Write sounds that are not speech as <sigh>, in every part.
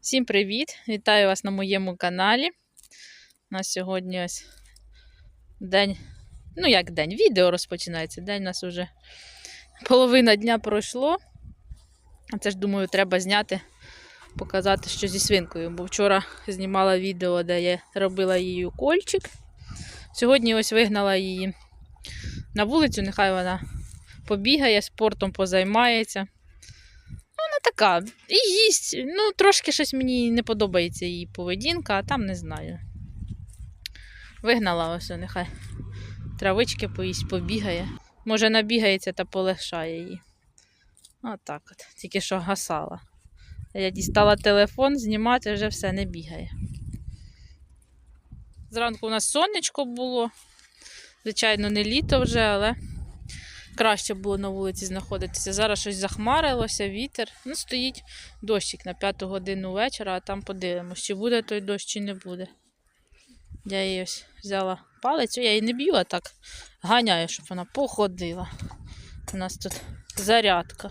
Всім привіт! Вітаю вас на моєму каналі. У нас сьогодні ось день, ну як день, відео розпочинається. День у нас вже половина дня пройшло. А Це ж, думаю, треба зняти, показати, що зі свинкою. Бо вчора знімала відео, де я робила її укольчик. Сьогодні ось вигнала її на вулицю, нехай вона побігає, спортом позаймається така. І їсть. Ну, трошки щось мені не подобається її поведінка, а там не знаю. Вигнала ось, нехай травички поїсть, побігає. Може, набігається та полегшає її. Отак от. Тільки що гасала. Я дістала телефон, знімати вже все не бігає. Зранку у нас сонечко було. Звичайно, не літо вже, але краще було на вулиці знаходитися. Зараз щось захмарилося, вітер. Ну, стоїть дощик на п'яту годину вечора, а там подивимось, чи буде той дощ, чи не буде. Я її ось взяла палицю, я її не б'ю, а так ганяю, щоб вона походила. У нас тут зарядка.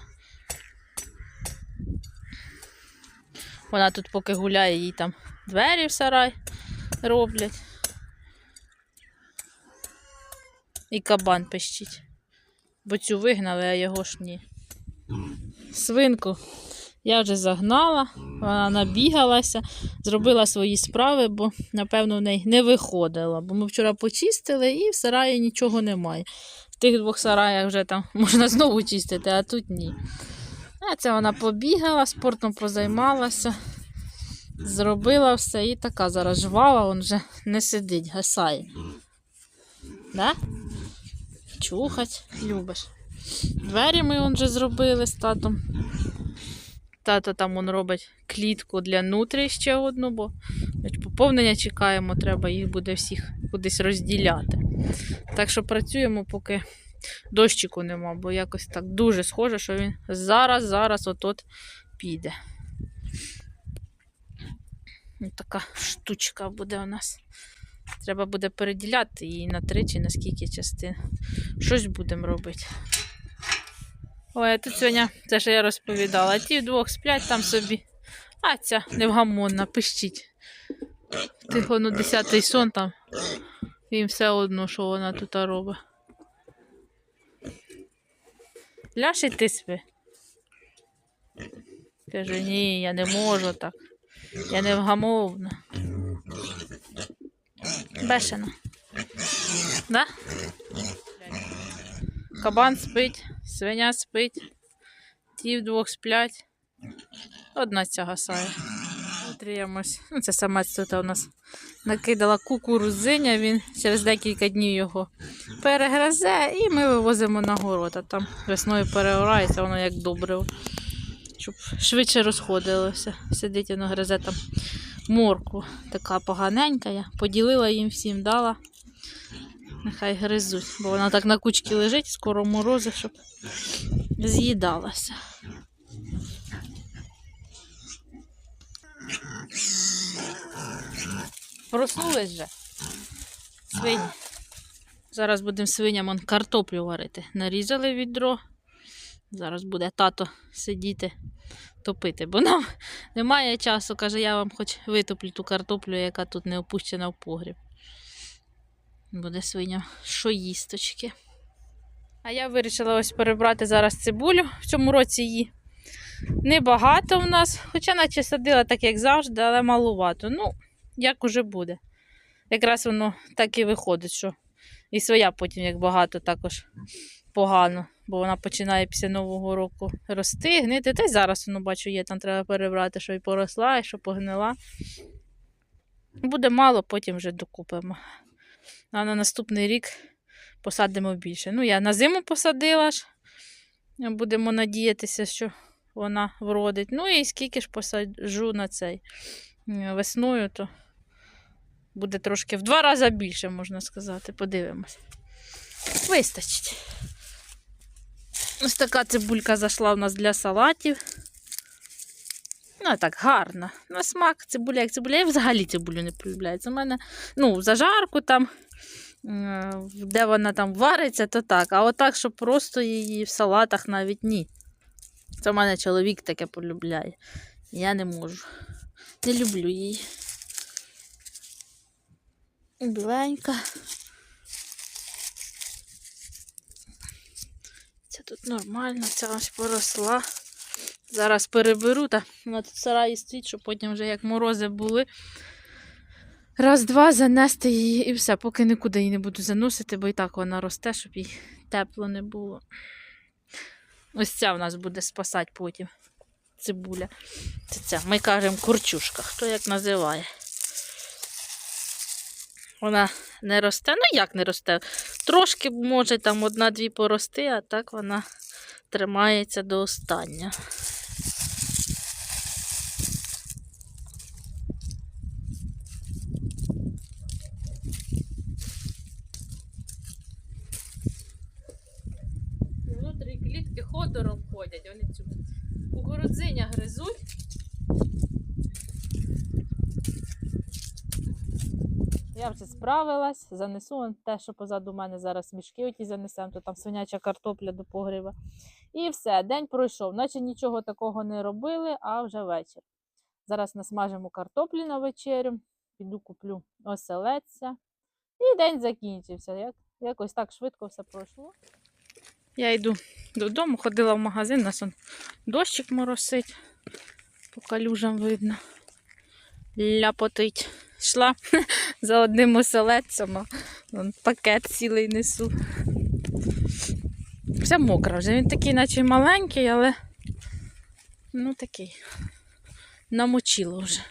Вона тут поки гуляє, їй там двері в сарай роблять. І кабан пищить. Бо цю вигнали, а його ж ні. Свинку я вже загнала, вона набігалася, зробила свої справи, бо, напевно, в неї не виходила. Бо ми вчора почистили і в сараї нічого немає. В тих двох сараях вже там <laughs> можна знову чистити, а тут ні. А це вона побігала, спортом позаймалася, зробила все і така зараз жвава, він вже не сидить, гасає. Да? Чухать, любиш. Двері ми вже зробили з татом. Тато там он робить клітку для нутрі ще одну, бо поповнення чекаємо, треба їх буде всіх кудись розділяти. Так що працюємо, поки дощику нема, бо якось так дуже схоже, що він зараз, зараз от-от піде. Ось така штучка буде у нас. Треба буде переділяти її на три чи на скільки частин. Щось будемо робити. Ой, а тут сьогодні, це що я розповідала, ті вдвох сплять там собі. А ця невгамонна, пищить. Тихо, ну десятий сон там. Їм все одно, що вона тут робить. Ляж і ти спи. Каже, ні, я не можу так. Я невгамовна. Бешена. Да? Кабан спить, свиня спить, ті вдвох сплять. Одна ця гасає. Утріємось. Ну, це саме тут у нас накидала кукурузиня, він через декілька днів його перегризе і ми вивозимо на город. А там весною переорається, воно як добре. Щоб швидше розходилося. Сидить воно гризе там морку. Така поганенька. Я поділила їм всім, дала. Нехай гризуть, бо вона так на кучці лежить, скоро морози, щоб з'їдалася. Проснулись вже. Свині. Зараз будемо свиням картоплю варити. Нарізали відро. Зараз буде тато сидіти, топити, бо нам <laughs> немає часу. Каже, я вам хоч витоплю ту картоплю, яка тут не опущена в погріб. Буде свиням що їсточки. А я вирішила ось перебрати зараз цибулю. В цьому році її небагато в нас, хоча наче садила так, як завжди, але малувато. Ну, як уже буде. Якраз воно так і виходить, що і своя потім, як багато, також погано, бо вона починає після Нового року рости, гнити. Та й зараз воно бачу, є, там треба перебрати, що і поросла, і що погнила. Буде мало, потім вже докупимо. А на наступний рік посадимо більше. Ну, я на зиму посадила ж. Будемо надіятися, що вона вродить. Ну і скільки ж посаджу на цей весною, то буде трошки в два рази більше, можна сказати. Подивимось. Вистачить. Ось така цибулька зайшла у нас для салатів. Ну, так, гарна. На смак цибуля, як цибуля. Я взагалі цибулю не полюбляю. Це в мене, ну, зажарку там, е, де вона там вариться, то так. А отак, щоб просто її в салатах навіть ні. Це в мене чоловік таке полюбляє. Я не можу. Не люблю її. Біленька. Тут нормально, ця ось поросла. Зараз переберу, та вона тут сараї стоїть, щоб потім вже як морози були. Раз-два занести її і все, поки нікуди її не буду заносити, бо і так вона росте, щоб їй тепло не було. Ось ця в нас буде спасати потім. Цибуля. Це ця. Ми кажемо курчушка, хто як називає. Вона не росте. Ну як не росте? Трошки може там одна-дві порости, а так вона тримається до останнього. Внутрі клітки ходором ходять, вони цю кукурудзиня гризуть. Я вже справилась, занесу те, що позаду мене зараз мішки оті занесемо, то там свиняча картопля до погреба. І все, день пройшов, наче нічого такого не робили, а вже вечір. Зараз насмажимо картоплі на вечерю, піду куплю оселедця. І день закінчився. Як, якось так швидко все пройшло. Я йду додому, ходила в магазин, нас он дощик моросить, по калюжам видно. Ляпотить. Йшла <laughs> за одним оселедцем, пакет цілий несу. Все мокре вже. Він такий, наче маленький, але ну такий. Намочило вже.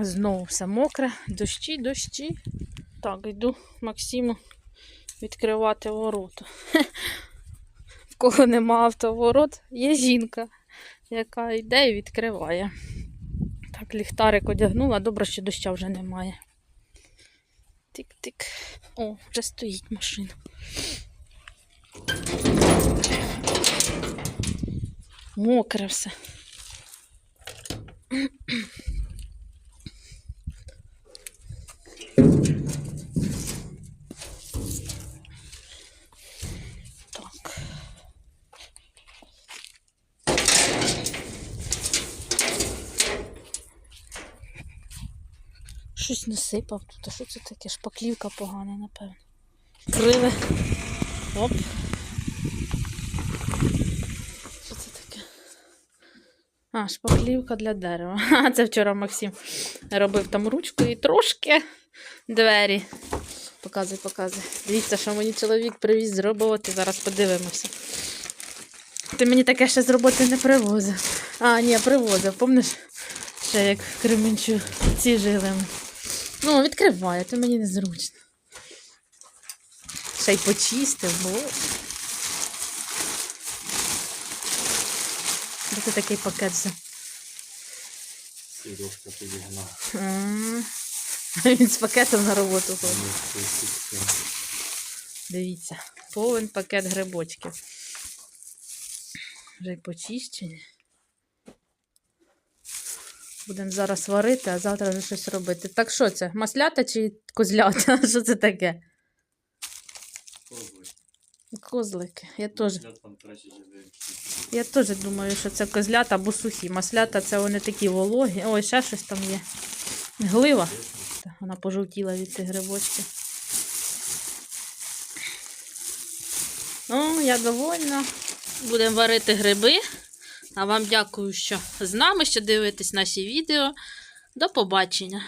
Знову все мокре, дощі, дощі. Так, йду Максиму відкривати ворота. <laughs> В кого нема автоворот, є жінка, яка йде і відкриває. Ліхтарик одягнула, добре, що доща вже немає. Тик-тик. О, вже стоїть машина. Мокре все. Щось насипав тут. А що це таке? Шпаклівка погана, напевно. Крили. Оп. Що це таке? А, шпаклівка для дерева. <laughs> А, це вчора Максим робив там ручку і трошки двері. Показуй, показуй. Дивіться, що мені чоловік привіз з роботи. Зараз подивимося. Ти мені таке ще з роботи не привозив. А, ні, привозив. Помниш, ще як в Кременчу ці жили. Ну, відкривай, а то мені незручно. Ще й почистив, бо. Де ти такий пакет взяв? Сережка підігнав. М. <laughs> Він з пакетом на роботу ходить. Дивіться, повен пакет грибочків. Вже й почищені. Будемо зараз варити, а завтра вже щось робити. Так що це? Маслята чи козлята? <laughs> Що це таке? Козли. Козлики. Я теж. Я теж думаю, що це козлята або сухі. Маслята це вони такі вологі. Ой, ще щось там є. Глива. Вона пожовтіла від цих грибочків. Ну, я довольна. Будемо варити гриби. А вам дякую, що з нами, що дивитесь наші відео. До побачення!